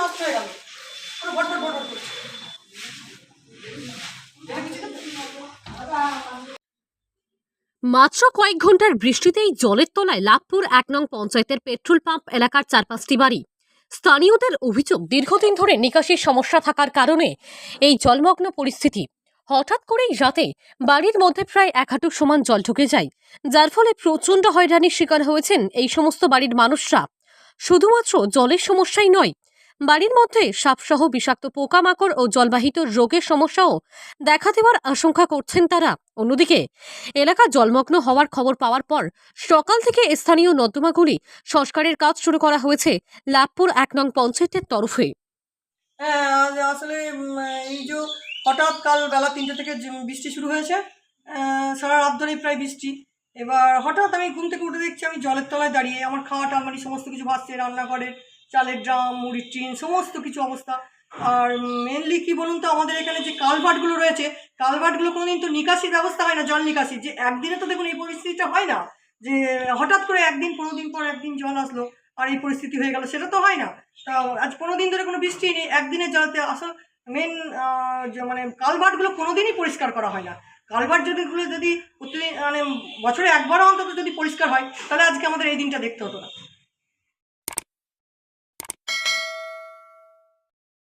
নষ্ট হয়ে গেল পুরো? মাত্র কয়েক ঘণ্টার বৃষ্টিতেই জলের তলায় লাভপুর এক নং পঞ্চায়েতের পেট্রোল পাম্প এলাকার চার পাঁচটি বাড়ি। স্থানীয়দের অভিযোগ, দীর্ঘদিন ধরে নিকাশির সমস্যা থাকার কারণে এই জলমগ্ন পরিস্থিতি। হঠাৎ করেই রাতে বাড়ির মধ্যে প্রায় এক হাঁটু সমান জল ঢুকে যায়। যার ফলে প্রচণ্ড হয়রানির শিকার হয়েছেন এই সমস্ত বাড়ির মানুষরা। শুধুমাত্র জলের সমস্যাই নয়, বাড়ির মধ্যে সাপসহ বিষাক্ত পোকামাকড় ও জলবাহিত রোগের সমস্যাও দেখা দেওয়ার আশঙ্কা করছেন তারা। অন্যদিকে, এলাকা জলমগ্ন হওয়ার খবর পাওয়ার পর সকাল থেকে স্থানীয় নর্দমাগুলি সংস্কারের কাজ শুরু করা হয়েছে লাভপুর এক নং পঞ্চায়েতের তরফে। হ্যাঁ আসলে এই যে হঠাৎ কাল বেলা তিনটে থেকে বৃষ্টি শুরু হয়েছে সারা রাত ধরেই প্রায় বৃষ্টি। এবার হঠাৎ আমি ঘুম থেকে উঠে দেখছি আমি জলের তলায় দাঁড়িয়ে, আমার খাওয়া টালমারি সমস্ত কিছু ভাসছে রান্নাঘরের চালের ড্রাম, মুড়ির টিন, সমস্ত কিছু অবস্থা। আর মেনলি কি বলুন তো, আমাদের এখানে যে কালভার্টগুলো রয়েছে, কালভার্টগুলো কোনোদিন তো নিকাশির ব্যবস্থা হয় না, জল নিকাশি যে একদিনে তো দেখুন এই পরিস্থিতিটা হয় না, যে হঠাৎ করে একদিন পনেরো দিন পর একদিন জল আসলো, আর এই পরিস্থিতি হয়ে গেল, সেটা তো হয় না। তা আজ পনেরো দিন ধরে কোনো বৃষ্টি নেই, একদিনের জলতে আসল মেন মানে কালভার্টগুলো কোনোদিনই পরিষ্কার করা হয় না। কালভার্ট যদি প্রতিদিন মানে বছরে একবারও অন্তত যদি পরিষ্কার হয়, তাহলে আজকে আমাদের এই দিনটা দেখতে হতো না।